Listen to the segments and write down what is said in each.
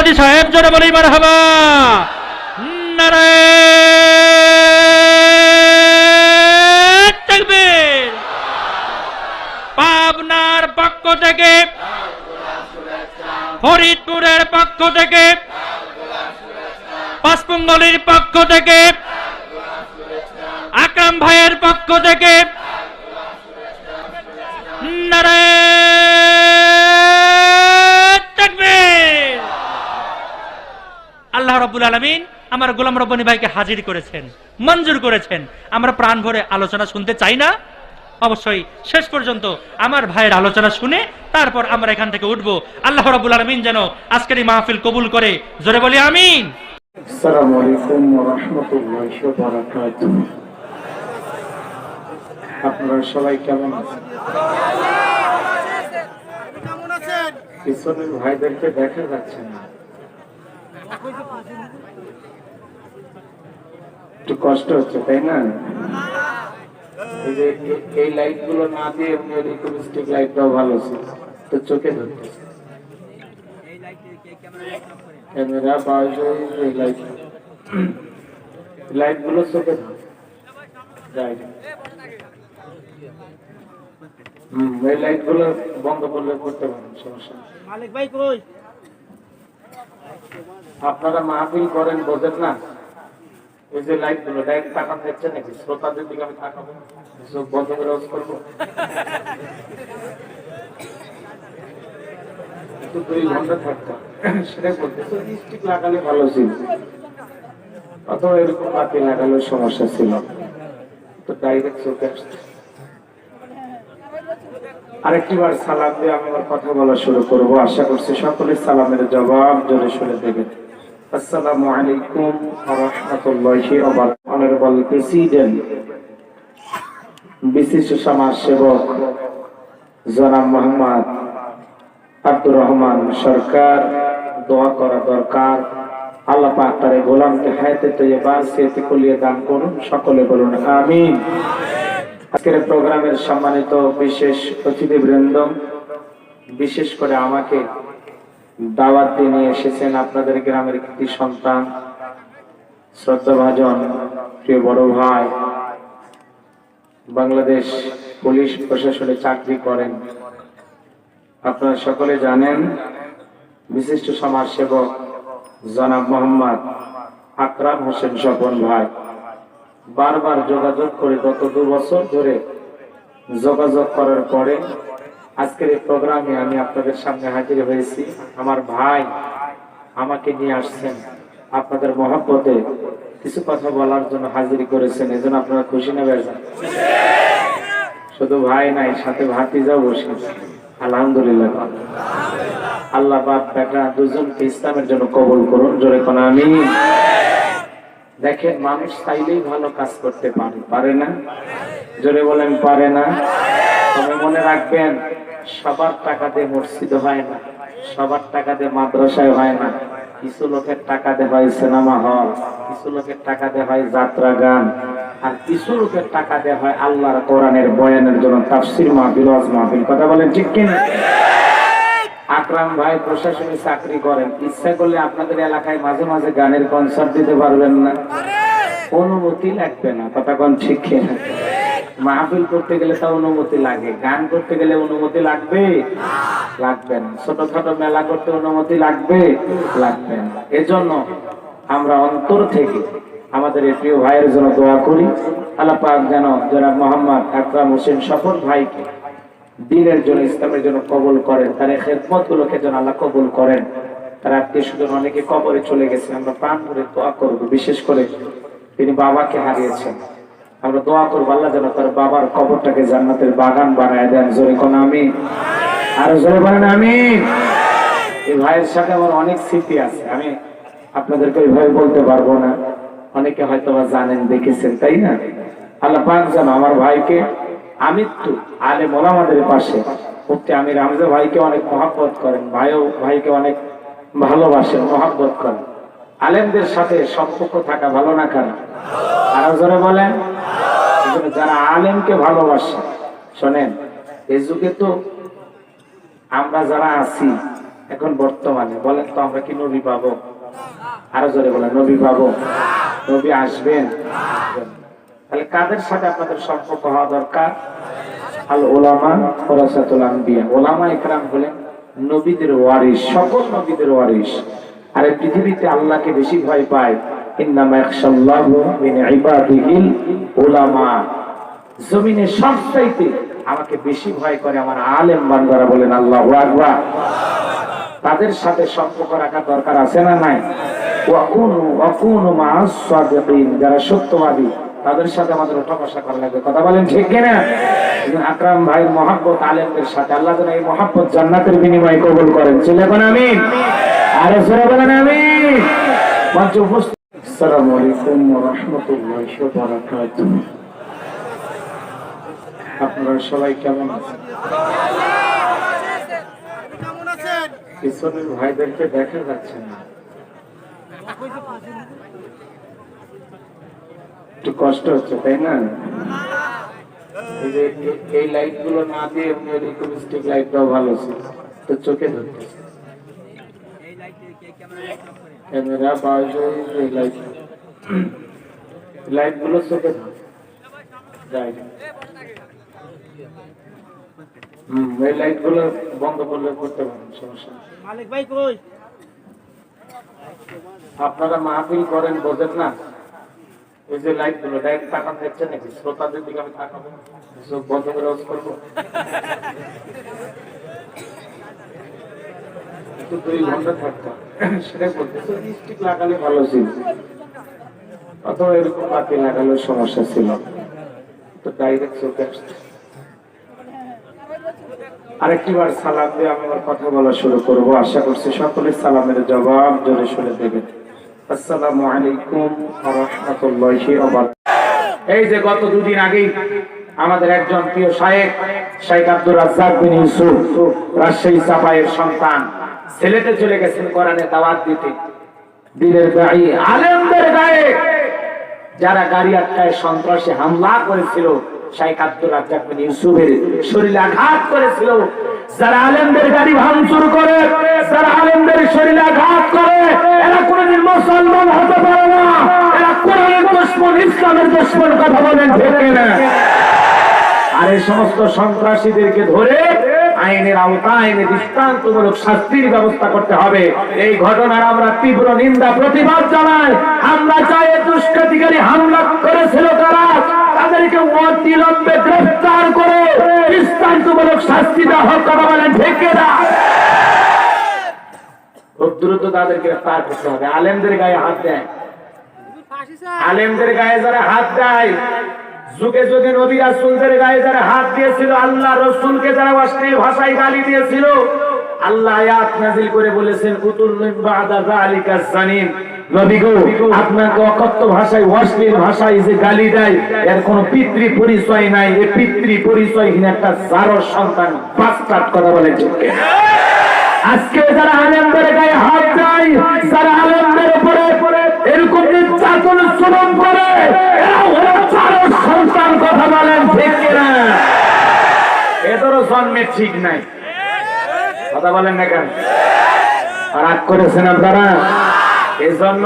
কাদি সাহেব, জোরে বলি মার হাবা পাবনার পক্ষ থেকে, ফরিদপুরের পক্ষ থেকে, পাঁচপঙ্গলির পক্ষ থেকে, আকরাম ভাইয়ের পক্ষ থেকে রাব্বুল আলমিন আমার গোলাম রব্বানী ভাইকে হাজির করেছেন মঞ্জুর করেছেন। আমরা প্রাণ ভরে আলোচনা শুনতে চাই না। অবশ্যই শেষ পর্যন্ত আমার ভাইয়ের আলোচনা শুনে তারপর আমরা এখান থেকে উঠবো। আল্লাহ রাবুল আলমিন যেন আজকের এই মাহফিল কবুল করে। জোরে বলি আমিন। আপনারা সবাই কেমন আছেন। পিছনের ভাইদেরকে দেখা যাচ্ছে না। একটু কষ্ট হচ্ছে, তাই না? এই যে লাইটগুলো না দিয়ে এমনি রিকোয়েস্টিক লাইট দাও ভালো ছিল, তো চোখে ধরতেছে। ক্যামেরা পাওয়া এই লাইট লাইটগুলো চোখে. হুম, এই লাইটগুলো বন্ধ করলে করতে পারেন সমস্যা মালিক ভাই কই? আপনারা মাহফিল করেন, বোঝেন না? ওই যে লাইটগুলো লাইট তাকান দেখছে নাকি? শ্রোতাদের দিকে আমি তাকাবো বন্ধ করে করব। সেটাই স্টিক লাগালে ভালো ছিল। অথবা এরকম বাতি লাগালে সমস্যা ছিল। তো ডাইরেক্ট চোখে আসছে। আরেকটি বার সালাম দিয়ে আমি আমার কথা বলা শুরু করব। আশা করছি সকলের সালামের জবাব জোরে শুনে দেবেন। আসসালামু আলাইকুম ওয়া রাহমাতুল্লাহি ওয়া বারাকাতুহু। অনারেবল প্রেসিডেন্ট, বিশিষ্ট সমাজ সেবক জনাব মোহাম্মদ আব্দুর রহমান সরকার, দোয়া করা দরকার। আল্লাহ পাক তার গোলামকে হায়াতে তৈবার সেতে কুলিয়ে দান করুন, সকলে বলুন আমিন। আজকের প্রোগ্রামের সম্মানিত বিশেষ অতিথিবৃন্দ, বিশেষ করে আমাকে দাওয়াত দিয়ে নিয়ে এসেছেন আপনাদের গ্রামের কৃতি সন্তান, শ্রদ্ধাভাজন প্রিয় বড় ভাই, বাংলাদেশ পুলিশ প্রশাসনে চাকরি করেন। আপনারা সকলে জানেন, বিশিষ্ট সমাজ সেবক জনাব মোহাম্মদ আকরাম হোসেন স্বপন ভাই। বারবার যোগাযোগ করে গত দু বছর ধরে যোগাযোগ করার পরে আজকের এই প্রোগ্রামে আমি আপনাদের সামনে হাজির হয়েছি। আমার ভাই আমাকে নিয়ে আসছেন। আপনাদের মহাব্বতে কিছু কথা বলার জন্য হাজির করেছেন। এজন্য আপনারা খুশি নেবে শুধু ভাই নাই, সাথে ভাতিজাও বসে আলহামদুলিল্লাহ। আল্লাহ বাপ বেটা দুজনকে ইসলামের জন্য কবল করুন। জোরে কোন আমি দেখেন, মানুষ চাইলেই ভালো কাজ করতে পারে। পারে না? জোরে বলেন, পারে না? তবে মনে রাখবেন, সবার টাকা দিয়ে মসজিদ হয় না, সবার টাকা দিয়ে মাদ্রাসায় হয় না। কিছু লোকের টাকা দিয়ে হয় সিনেমা হল, কিছু লোকের টাকা দিয়ে হয় যাত্রা গান, আর কিছু লোকের টাকা দিয়ে হয় আল্লাহর কোরআনের বয়ানের জন্য তাফসির মাহফিল, ওয়াজ মাহফিল। কথা বলেন ঠিক কিনা? আকরাম ভাই প্রশাসনে চাকরি করেন। ইচ্ছা করলে আপনাদের এলাকায় মাঝে মাঝে গানের কনসার্ট দিতে পারবেন না। অনুমতি লাগবে না কোন ঠিক? মাহফিল করতে গেলে তা অনুমতি লাগে। গান করতে গেলে অনুমতি লাগবে? লাগবে না। ছোটখাটো মেলা করতে অনুমতি লাগবে? লাগবে না। এজন্য আমরা অন্তর থেকে আমাদের এই প্রিয় ভাইয়ের জন্য দোয়া করি। আল্লাহ যেন জনাব মোহাম্মদ আকরাম হোসেন সফর ভাইকে দিনের জন্য, ইসলামের জন্য কবুল করেন, তার খেদমত গুলোকে যেন আল্লাহ কবুল করেন। তার আত্মীয় স্বজন অনেকে কবরে চলে গেছে আমরা প্রাণ ভরে দোয়া করব। বিশেষ করে তিনি বাবাকে হারিয়েছেন। আমরা দোয়া করব, আল্লাহ যেন তার বাবার কবরটাকে জান্নাতের বাগান বানায় দেন। জোরে কোন আমি? আর জোরে বলেন আমি? এই ভাইয়ের সাথে আমার অনেক স্মৃতি আছে। আমি আপনাদেরকে ওইভাবে বলতে পারব না। অনেকে হয়তো জানেন, দেখেছেন, তাই না? আল্লাহ পাক যেন আমার ভাইকে আমৃত্যু আলে মোলামাদের পাশে। মুফতি আমির হামজা ভাইকে অনেক মহাব্বত করেন, ভাইও, ভাইকে অনেক ভালোবাসেন, মহাব্বত করেন। আলেমদের সাথে সম্পর্ক থাকা ভালো না কেন আরও জোরে বলেন। যারা আলেমকে ভালোবাসে, শোনেন এই যুগে তো আমরা যারা আছি, এখন বর্তমানে, বলেন তো আমরা কি নবী পাবো? আরও জোরে বলেন, নবী পাবো? নবী আসবেন? তাহলে কাদের সাথে আপনাদের সম্পর্ক হওয়া দরকার? আল ওলামা ওলামা ইকরাম হলেন নবীদের ওয়ারিস সকল নবীদের ওয়ারিস আর পৃথিবীতে আল্লাহকে বেশি ভয় পায় আমাকে বেশি ভয় করে আমার বলেন, আল্লাহু তাদের সাথে সম্পর্ক রাখা দরকার আছে না নাই? যারা সত্যবাদী। তাদের সাথে আমাদের ওঠা বসা করা লাগবে। কথা বলেন ঠিক কিনা? আকরাম ভাই মহাব্বত আলেমদের সাথে। আল্লাহ যেন এই মহাব্বত জান্নাতের বিনিময়ে কবুল করেন। ছিল এখন আমিন। আরে সরে বলেন আমিন। মঞ্চ উপস্থিত। আপনারা সবাই কেমন আছেন? পিছনের ভাইদেরকে দেখা যাচ্ছে না। একটু কষ্ট হচ্ছে তাই না? এই যে এই লাইটগুলো না দিয়ে এমনি রিকোয়েস্টিক লাইট দাও ভালো ছিল। তো চোখে ধরতেছে ক্যামেরা পাওয়া এই লাইট লাইটগুলো চোখে যায় হম এই লাইটগুলো বন্ধ করলে করতে পারেন সমস্যা মালিক ভাই কই? আপনারা মাহফিল করেন বোঝেন না? এই যে গুলো ডাইরেক্ট নাকি? শ্রোতাদের অথবা এরকম বাতি লাগালে সমস্যা ছিল। তো ডাইরেক্ট চোখে আসছে। আরেকটি বার সালাম দিয়ে আমি আমার কথা বলা শুরু করব? আশা করছি সকলের সালামের জবাব জোরে শুনে দেবেন। আসসালামু আলাইকুম। এই যে গত দুদিন আমাদের একজন প্রিয় আব্দুর রাজ্জাক বিন ইউসুফ, রাজশাহী সন্তান, ছেলেতে চলে গেছেন কোরআনে দাওয়াত দিতে। দিনের আলেমদের গায়ে যারা গাড়ি আটকায় সন্ত্রাসী হামলা করেছিল শাইখ আব্দুল রাজ্জাক বিন ইউসুফের শরীরে আঘাত করেছিল। যারা আলেমদের গাড়ি ভাঙচুর করে, যারা আলেমদের শরীরে আঘাত করে এরা কোনদিন মুসলমান হতে পারে না। এরা কোরআনের দুশ্মন, ইসলামের দুশ্মন কথা বলেন, ঠিক না আর এই সমস্ত সন্ত্রাসীদেরকে ধরে আইনের আওতায় এনে দৃষ্টান্তমূলক শাস্তির ব্যবস্থা করতে হবে। এই ঘটনার আমরা তীব্র নিন্দা, প্রতিবাদ জানাই। আমরা চাই দুষ্কৃতিকারী হামলা করেছিল তারা তাদেরকে অতিলম্বে গ্রেফতার করে দৃষ্টান্তমূলক শাস্তি দেওয়া হোক কথা বলেন ঢেকে না খুব দ্রুত তাদের গ্রেফতার করতে হবে। আলেমদের গায়ে হাত দেয়। আলেমদের গায়ে যারা হাত দেয়, যুগে যুগে নবী রাসূলদের গায়ে যারা হাত দিয়েছিল, আল্লাহ রসুলকে যারা অশ্লীল ভাষায় গালি দিয়েছিল, আল্লাহ আয়াত করে বলেছেন বাদা যালিকা নবী গো, আপনাকে অকথ্য ভাষায়, অশ্লীল ভাষায় যে গালি দেয়, এর কোনো পিতৃ পরিচয় নাই। এই পিতৃ পরিচয়হীন একটা জারর সন্তান বাস্টার্ড কথা বলে। ঠিক আজকে যারা আলেমদের গায়ে হাত দেয়, যারা আলেমদের উপরে এরকম নির্যাতন শ্রম করে সন্তান, কথা বলেন ঠিক কিনা? এদেরও জন্মে ঠিক নাই। কথা বলেন না কেন? রাগ করেছেন আপনারা? এই জন্য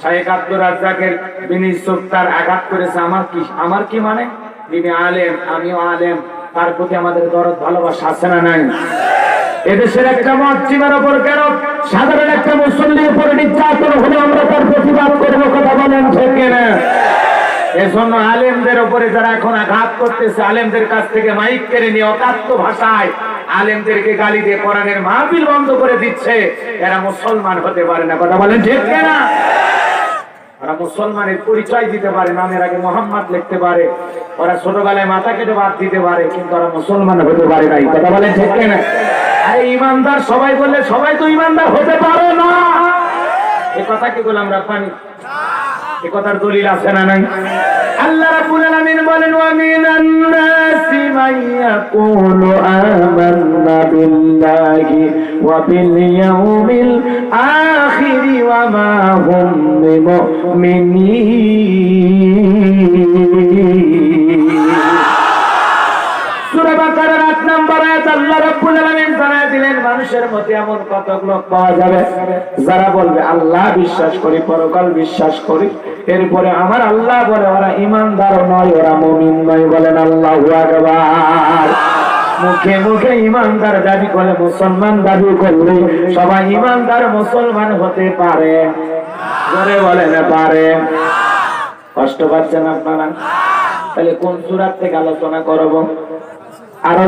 শাহেখ আব্দুর রাজ্জাকের বিনি তার আঘাত করেছে। আমার কি আমার কি মানে? তিনি আলেম, আমিও আলেম। তার প্রতি আমাদের দরদ, ভালোবাসা আছে না নাই? এদেশের একটা মসজিদের ওপর কেন? সাধারণ একটা মুসল্লির উপর নির্যাতন হলে আমরা তার প্রতিবাদ করব কথা বলেন ঠিক না এজন্য আলেমদের উপরে যারা এখন আঘাত করতেছে, আলেমদের কাছ থেকে মাইক কেড়ে নিয়ে অকাত্য ভাষায় আলেমদেরকে গালি দিয়ে কোরআনের মাহফিল বন্ধ করে দিচ্ছে। এরা মুসলমান হতে পারে না, কথা বলেন ঠিক না ওরা মুসলমানের পরিচয় দিতে পারে, নামের আগে মোহাম্মদ লিখতে পারে। ওরা ছোটবেলায় মাথা কেটে বাদ দিতে পারে, কিন্তু ওরা মুসলমান হতে পারে নাই, কথা বলেন ঠিক না আরে ইমানদার সবাই বললে সবাই তো ইমানদার হতে পারে না। এ কথা কি বললাম রাফানি এ কথার দলিল আছে না নাই? আল্লাহ রাব্বুল আলামিন বলেন, ওয়া মিনান নাসি মান ইয়াকুলু আমান্না বিল্লাহি ওয়া বিল ইয়াউমিল আখির ওয়া মা হুম বিমুমিনিন। এমন লোক পাওয়া যাবে? যারা বলবে, আল্লাহ বিশ্বাস করি, পরকাল বিশ্বাস করি। এরপরে আমার আল্লাহ বলে, ওরা ইমানদার নয়, ওরা মুমিন নয়। বলেন, আল্লাহ মুখে মুখে ইমানদার দাবি করে, মুসলমান দাবি করলে সবাই ইমানদার মুসলমান হতে পারে। জোরে বলেন, পারে। কষ্ট পাচ্ছেন আপনারা? তাহলে কোন সুরাত থেকে আলোচনা করব? আরও